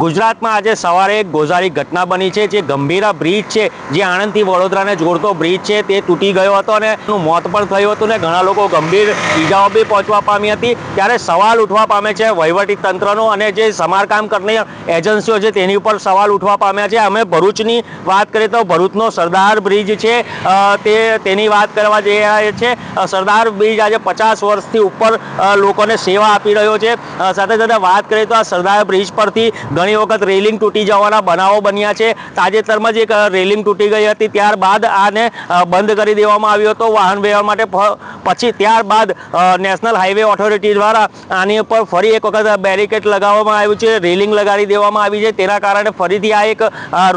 ગુજરાતમાં આજે સવારે એક ગોઝારી ઘટના બની છે, જે ગંભીરા બ્રિજ છે, જે આણંદથી વડોદરાને જોડતો બ્રિજ છે, તે તૂટી ગયો હતો અને એનું મોત પણ થયું હતું ને ઘણા લોકો ગંભીર ઈજાઓ બી પહોંચવા પામી હતી. ત્યારે સવાલ ઉઠવા પામે છે વહીવટી તંત્રનો અને જે સમારકામ કરનાર એજન્સીઓ છે, તેની ઉપર સવાલ ઉઠવા પામ્યા છે. અમે ભરૂચની વાત કરીએ તો ભરૂચનો સરદાર બ્રિજ છે તે, તેની વાત કરવા જઈ રહ્યા છે. સરદાર બ્રિજ આજે પચાસ વર્ષથી ઉપર લોકોને સેવા આપી રહ્યો છે. સાથે સાથે વાત કરીએ તો આ સરદાર બ્રિજ પરથી ઘણી વખત રેલિંગ તૂટી જવાના બનાવો બન્યા છે. તાજેતરમાં જ એક રેલિંગ તૂટી ગઈ હતી. ત્યારબાદ આને બંધ કરી દેવામાં આવ્યો હતો. વાહન વ્યવહાર માટે પછી ત્યારબાદ નેશનલ હાઈવે ઓથોરિટી દ્વારા આની ઉપર ફરી એક વખત બેરિકેડ લગાવવામાં આવ્યું છે. રેલિંગ લગાડી દેવામાં આવી છે. તેના કારણે ફરીથી આ એક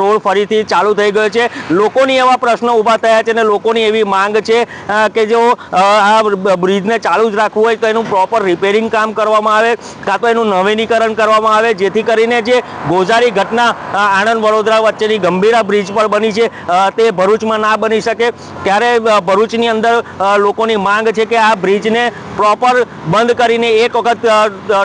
રોડ ફરીથી ચાલુ થઈ ગયો છે. લોકોની એવા પ્રશ્નો ઊભા થયા છે અને લોકોની એવી માંગ છે કે જો આ બ્રિજને ચાલુ જ રાખવું હોય તો એનું પ્રોપર રિપેરિંગ કામ કરવામાં આવે, કાં તો એનું નવીનીકરણ કરવામાં આવે, જેથી કરીને જે ગોઝારી ઘટના આણંદ વડોદરા વચ્ચેની ગંભીરા બ્રિજ પર બની છે. તે ભરૂચમાં ના બની શકે. ત્યારે ભરૂચની અંદર લોકોની માંગ છે કે આ બ્રિજને પ્રોપર બંધ કરીને એક વખત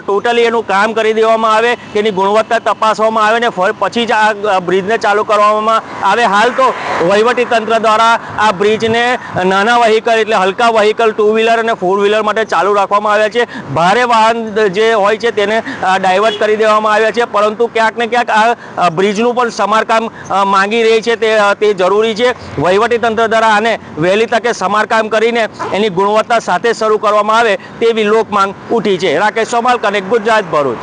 ટોટલી એનું કામ કરી દેવામાં આવે તેની ગુણવત્તા તપાસવામાં આવે ને પછી જ આ બ્રિજને ચાલુ કરવામાં આવે. હાલ તો વહીવટી તંત્ર દ્વારા આ બ્રિજને નાના વ્હીકલ એટલે હલકા વ્હીકલ ટુ વ્હીલર અને ફોર વ્હીલર માટે ચાલુ રાખવામાં આવ્યા છે. ભારે વાહન જે હોય છે તેને ડાયવર્ટ કરી દેવામાં આવ્યા છે. પરંતુ ક્યાંક ને ક્યાંક આ બ્રિજનું પણ સમારકામ માંગી રહી છે તે તે જરૂરી છે. વહીવટી તંત્ર દ્વારા આને વહેલી તકે સમારકામ કરીને એની ગુણવત્તા સાથે શરૂ કરવામાં આવે તેવી લોકમાંગ ઉઠી છે. રાકેશ સોમાલ કનેક્ટ ગુજરાત ભરૂચ.